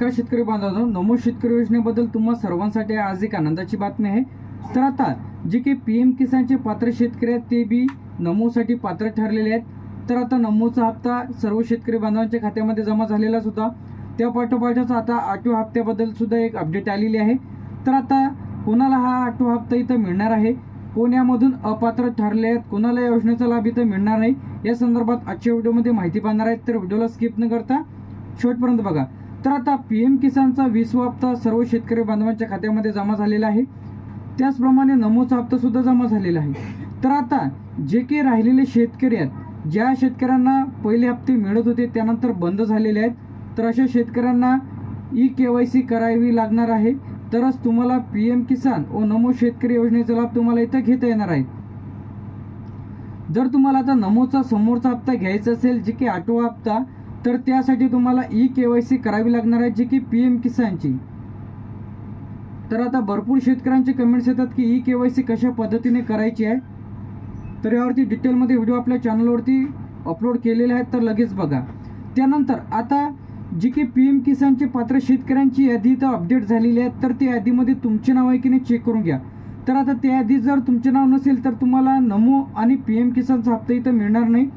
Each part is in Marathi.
नमस्कार शेतकरी बांधवांनो नमो शेतकरी योजनेबद्दल तुम्हा सर्वांसाठी आज एक आनंदाची बातमी आहे. तर आता जे काही पी एम किसानचे पात्र शेतकरी आहेत ते बी नमोसाठी पात्र ठरलेले आहेत. तर आता नमोचा हप्ता सर्व शेतकरी बांधवांच्या खात्यामध्ये जमा झालेलाच होता त्या पाठोपाठच आता आठव्या हप्त्याबद्दल सुद्धा एक अपडेट आलेली आहे. तर आता कोणाला हा आठवा हप्ता इथं मिळणार आहे? कोण यामधून अपात्र ठरले आहेत? कोणाला या योजनेचा लाभ इथं मिळणार नाही? या संदर्भात आजच्या व्हिडिओमध्ये माहिती पाहणार आहेत तर व्हिडिओला स्किप न करता शेवटपर्यंत बघा. तर आता पी एम किसानचा विसवा हप्ता सर्व शेतकरी बांधवांच्या खात्यामध्ये जमा झालेला आहे. त्याचप्रमाणे नमोचा हप्ता सुद्धा जमा झालेला आहे. तर आता जे काही राहिलेले शेतकरी आहेत ज्या शेतकऱ्यांना पहिले हप्ते मिळत होते त्यानंतर बंद झालेले आहेत तर अशा शेतकऱ्यांना ई के वाय सी करावी लागणार आहे. तरच तुम्हाला पी एम किसान व नमो शेतकरी योजनेचा लाभ तुम्हाला इथं घेता येणार आहे. जर तुम्हाला आता नमोचा समोरचा हप्ता घ्यायचा असेल जे की आठवा हप्ता तर त्यासाठी तुम्हाला ई के वाय सी करावी लागणार आहे जी की पी एम किसानची. तर आता भरपूर शेतकऱ्यांचे कमेंट्स येतात की ई के वाय सी कशा पद्धतीने करायची आहे. तर यावरती डिटेलमध्ये व्हिडिओ आपल्या चॅनलवरती अपलोड केलेले आहेत तर लगेच बघा. त्यानंतर आता जी की पी एम किसानचे पात्र शेतकऱ्यांची यादी इथं अपडेट झालेली आहे तर त्या यादीमध्ये तुमचे नाव आहे की नाही चेक करून घ्या. तर आता त्या यादीत जर तुमचे नाव नसेल तर तुम्हाला नमो आणि पी एम किसानचा हप्ता इथं मिळणार नाही.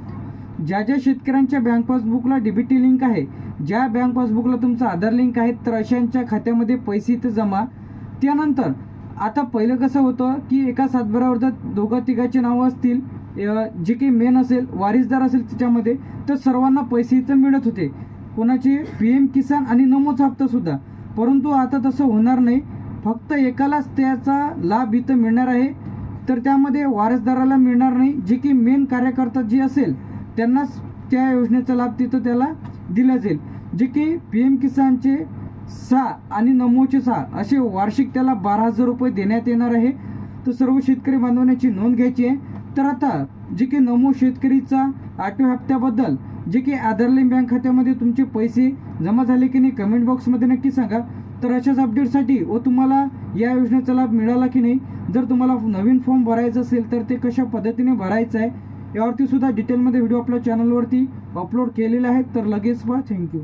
ज्या ज्या शेतकऱ्यांच्या बँक पासबुकला डीबीटी लिंक आहे ज्या बँक पासबुकला तुमचा आधार लिंक आहे तर अशांच्या खात्यामध्ये पैसे इथं जमा. त्यानंतर आता पहिलं कसं होतं की एका सातबारावर दोघं तिघाचे नावं असतील जे काही मेन असेल वारीसदार असेल त्याच्यामध्ये तर सर्वांना पैसे इथं मिळत होते. कोणाचे? पी एम किसान आणि नमोचा हप्तासुद्धा परंतु आता तसं होणार नाही. फक्त एकालाच त्याचा लाभ इथं मिळणार आहे. तर त्यामध्ये वारसदाराला मिळणार नाही. जे की मेन कार्यकर्ता जे असेल त्यांनाच त्या योजनेचा लाभ तिथं त्याला दिला जाईल. जे की पी एम किसानचे सहा आणि नमोचे सहा असे वार्षिक त्याला बारा हजार रुपये देण्यात येणार आहे. तर सर्व शेतकरी बांधवण्याची नोंद घ्यायची आहे. तर आता जे की नमो शेतकरीचा आठव्या हप्त्याबद्दल जे की आधारलाईन बँक खात्यामध्ये तुमचे पैसे जमा झाले की नाही कमेंट बॉक्समध्ये नक्की सांगा. तर अशाच अपडेटसाठी व तुम्हाला या योजनेचा लाभ मिळाला की नाही जर तुम्हाला नवीन फॉर्म भरायचा असेल तर ते कशा पद्धतीने भरायचं आहे यावरती सुद्धा डिटेलमध्ये व्हिडिओ आपल्या चॅनलवरती अपलोड केलेले आहेत. तर लगेच पहा. थँक्यू